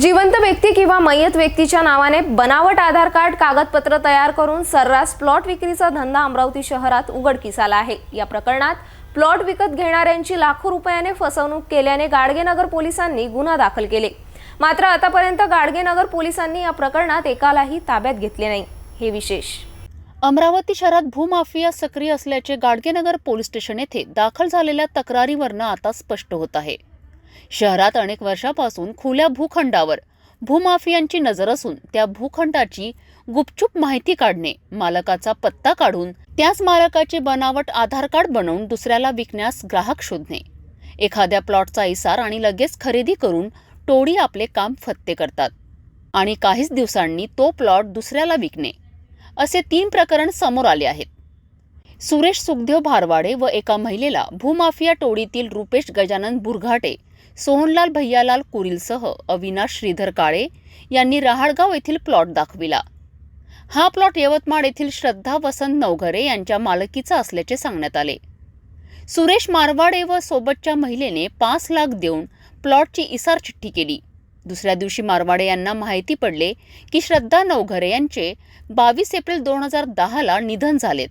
जिवंत व्यक्ती किंवा मयत व्यक्तीच्या नावाने बनावट आधार कार्ड कागदपत्र तयार करून सर्रास प्लॉट विक्रीचा धंदा अमरावती शहरात उघडकीस आला आहे. या प्रकरणात प्लॉट विकत घेणाऱ्यांची लाखो रुपयाने फसवणूक केल्याने गाडगेनगर पोलिसांनी गुन्हा दाखल केले. मात्र आतापर्यंत गाडगेनगर पोलिसांनी या प्रकरणात एकालाही ताब्यात घेतले नाही. हे विशेष. अमरावती शहरात भूमाफिया सक्रिय असल्याचे गाडगेनगर पोलीस स्टेशन येथे दाखल झालेल्या तक्रारीवरनं आता स्पष्ट होत आहे. शहरात अनेक वर्षापासून खुल्या भूखंडावर भूमाफियांची नजर असून त्या भूखंडाची गुपचूप माहिती काढणे मालकाचा पत्ता काढून त्याच मालकाचे बनावट आधार कार्ड बनवून दुसऱ्याला विकण्यास ग्राहक शोधणे. एखाद्या प्लॉटचा इसार आणि लगेच खरेदी करून टोळी आपले काम फत्ते करतात आणि काहीच दिवसांनी तो प्लॉट दुसऱ्याला विकणे. असे तीन प्रकरण समोर आले आहेत. सुरेश सुखदेव भारवाडे व एका महिलेला भूमाफिया टोळीतील रुपेश गजानन बुरघाटे सोहनलाल भैयालाल कुरीलसह अविनाश श्रीधर काळे यांनी रहाडगाव येथील प्लॉट दाखविला. हा प्लॉट यवतमाळ येथील श्रद्धा वसंत नवघरे यांच्या मालकीचा असल्याचे सांगण्यात आले. सुरेश मारवाडे व सोबतच्या महिलेने पाच लाख देऊन प्लॉटची इसार चिठ्ठी केली. दुसऱ्या दिवशी मारवाडे यांना माहिती पडले की श्रद्धा नवघरे यांचे बावीस एप्रिल दोन हजार दहाला निधन झालेत.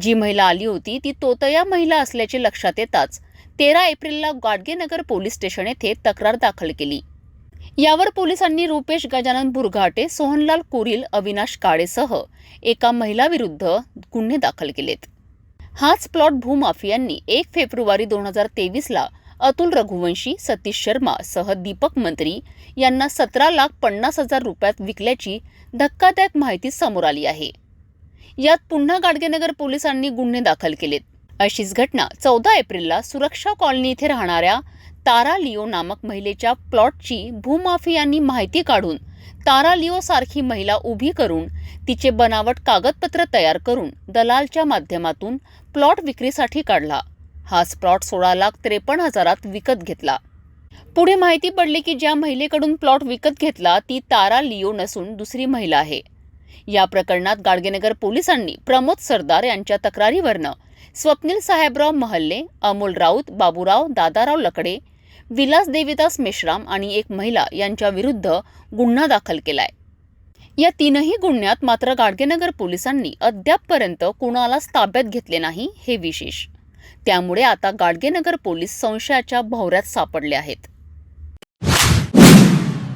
जी महिला आली होती ती तोतया महिला असल्याचे लक्षात येताच तेरा एप्रिलला गाडगेनगर पोलीस स्टेशन येथे तक्रार दाखल केली. यावर पोलिसांनी रुपेश गजानन बुरघाटे सोहनलाल कुरील अविनाश काळेसह एका महिलाविरुद्ध गुन्हे दाखल केलेत. हाच प्लॉट भूमाफियांनी एक फेब्रुवारी दोन हजार तेवीसला अतुल रघुवंशी सतीश शर्मा सह दीपक मंत्री यांना सतरा लाख पन्नास हजार रुपयात विकल्याची धक्कादायक माहिती समोर आली आहे. यात पुन्हा गाडगेनगर पोलिसांनी गुन्हे दाखल केलेत. अशीच घटना चौदा एप्रिलला सुरक्षा कॉलनी इथे राहणाऱ्या तारा लिओ नामक महिलेच्या प्लॉटची भूमाफियांनी माहिती काढून तारा लिओ सारखी महिला उभी करून तिचे बनावट कागदपत्र तयार करून दलालच्या माध्यमातून प्लॉट विक्रीसाठी काढला. हाच प्लॉट सोळा लाख त्रेपन्न हजारात विकत घेतला. पुढे माहिती पडली की ज्या महिलेकडून प्लॉट विकत घेतला ती तारा लिओ नसून दुसरी महिला आहे. या प्रकरणात गाडगेनगर पोलिसांनी प्रमोद सरदार यांच्या तक्रारीवरनं स्वप्नील साहेबराव महल्ले अमोल राऊत बाबूराव दादाराव लकडे विलास देवीदास मेश्राम आणि एक महिला यांच्या विरुद्ध गुन्हा दाखल केलाय. या तीनही गुन्ह्यात मात्र गाडगेनगर पोलिसांनी अद्यापपर्यंत कुणालाच ताब्यात घेतले नाही हे विशेष. त्यामुळे आता गाडगेनगर पोलीस संशयाच्या भोवऱ्यात सापडले आहेत.